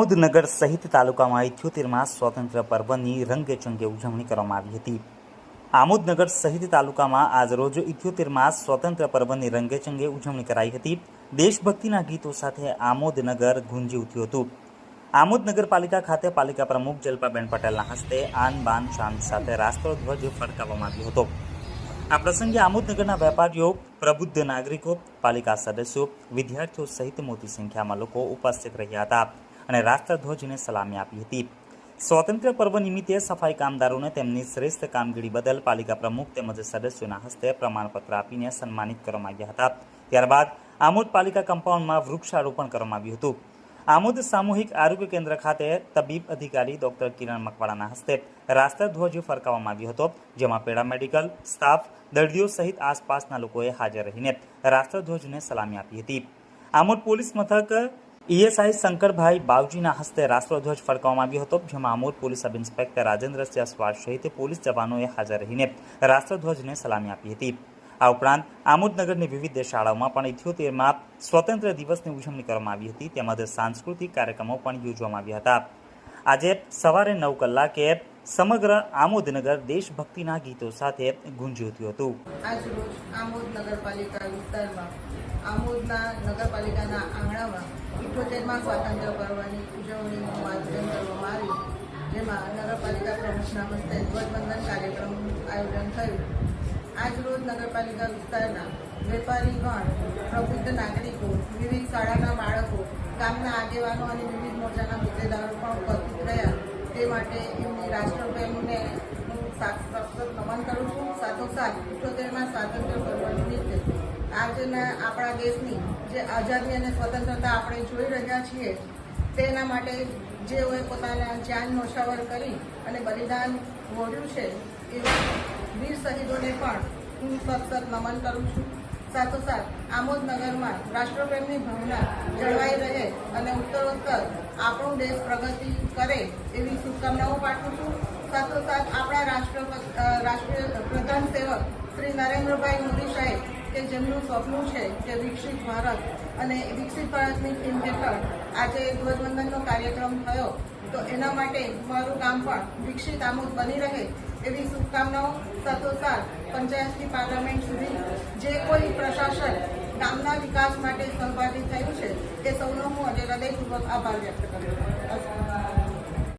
આમોદનગર સહિત તાલુકામાં ઇથ્યોતેરમાં સ્વાતંત્ર્ય પર્વની રંગેચંગે ઉજવણી કરવામાં આવી હતી. આમોદનગર સહિત તાલુકામાં આજરોજ ઇથ્યોતેરમાં સ્વાતંત્ર્ય પર્વની રંગેચંગે ઉજવણી કરાઈ હતી. દેશભક્તિના ગીતો સાથે આમોદનગર ગુંજી ઉઠ્યું હતું. આમોદ નગરપાલિકા ખાતે પાલિકા પ્રમુખ જલપાબેન પટેલના હસ્તે આન બાન શાન સાથે રાષ્ટ્રધ્વજ ફરકાવવામાં આવ્યો હતો. આ પ્રસંગે આમોદનગરના વેપારીઓ, પ્રબુદ્ધ નાગરિકો, પાલિકા સદસ્યો, વિદ્યાર્થીઓ સહિત મોટી સંખ્યામાં લોકો ઉપસ્થિત રહ્યા હતા. અને રાષ્ટ્રધ્વજને સલામી આપી હતી. સ્વાતંત્ર્ય પર્વ નિમિત્તે સફાઈ કામદારોને તેમની શ્રેષ્ઠ કામગીરી બદલ પાલિકા પ્રમુખ તેમજ સદસ્યોના હસ્તે પ્રમાણપત્ર આપીને સન્માનિત કરવામાં આવ્યા હતા. ત્યારબાદ આમોદ પાલિકા કમ્પાઉન્ડમાં વૃક્ષારોપણ કરવામાં આવ્યું હતું. આમોદ સામૂહિક આરોગ્ય કેન્દ્ર ખાતે તબીબ અધિકારી ડોક્ટર કિરણ મકવાડાના હસ્તે રાષ્ટ્રધ્વજ ફરકાવવામાં આવ્યો હતો, જેમાં પેરામેડિકલ સ્ટાફ, દર્દીઓ સહિત આસપાસના લોકોએ હાજર રહીને રાષ્ટ્રધ્વજને સલામી આપી હતી. આમોદ પોલીસ મથક ઈએસઆઈ શંકરભાઈ બાવજીના હસ્તે રાષ્ટ્રધ્વજ ફરકાવવામાં આવ્યો હતો જેમાં Amod police sub inspector Rajendra Jaiswal સહિત પોલીસ જવાનોએ હાજર રહીને રાષ્ટ્રધ્વજને સલામી આપી હતી. આ ઉપરાંત આમોદનગરની વિવિધ શાળાઓમાં પણ ઇથ્યોતેરમાં સ્વતંત્ર દિવસની ઉજવણી કરવામાં આવી હતી, તેમજ સાંસ્કૃતિક કાર્યક્રમો પણ યોજવામાં આવ્યા હતા. આજે સવારે નવ કલાકે સમગ્ર આમોદનગર દેશભક્તિના ગીતો સાથે ગુંજી ઉઠ્યું હતું આજરોજ આમોદ નગરપાલિકા વિસ્તારમાં, આમોદના નગરપાલિકાના આંગણામાં ઇઠોતેરમાં સ્વાતંત્ર્ય પર્વની ઉજવણીનું આયોજન કરવામાં આવ્યું. જેમાં નગરપાલિકા પ્રમુખના હસ્તે ધ્વજવંદન કાર્યક્રમનું આયોજન થયું. આજરોજ નગરપાલિકા વિસ્તારના વેપારીગણ પ્રબુદ્ધ નાગરિકો, વિવિધ શાળાના બાળકો, ગામના આગેવાનો અને વિવિધ મોરચાના હોદ્દેદારો પણ ઉપસ્થિત રહ્યા. તે માટે એમની રાષ્ટ્રપ્રેમને હું સાક્ષાત નમન કરું છું. સાથોસાથ ઇઠોતેરમાં સ્વાતંત્ર્ય પર્વ નિમિત્તે આજના આપણા દેશની જે આઝાદી અને સ્વતંત્રતા આપણે જોઈ રહ્યા છીએ, તેના માટે જેઓએ પોતાના જાન નોશાવર કરી અને બલિદાન વોર્યું છે, એવા વીર શહીદોને પણ હું સતત નમન કરું છું. સાથોસાથ આમોદ નગરમાં રાષ્ટ્રપ્રેમની ભાવના જળવાઈ રહે અને ઉત્તરોત્તર આપણો દેશ પ્રગતિ કરે એવી શુભકામનાઓ પાઠવું છું. સાથોસાથ આપણા રાષ્ટ્રપતિ રાષ્ટ્રીય પ્રધાન સેવક શ્રી નરેન્દ્રભાઈ મોદી સાહેબ, કે જેમનું સ્વપ્ન છે કે વિકસિત ભારત અને વિકસિત ભારતની થીમ હેઠળ આજે ધ્વજવંદનનો કાર્યક્રમ થયો તો એના માટે મારું કામ પણ વિકસિત આમોદ બની રહે એવી શુભકામનાઓ સાથોસાથ પંચાયતથી પાર્લામેન્ટ સુધી જે કોઈ પ્રશાસન ગામના વિકાસ માટે સહભાગી થયું છે તે સૌનો હું આજે હૃદયપૂર્વક આભાર વ્યક્ત કરું છું.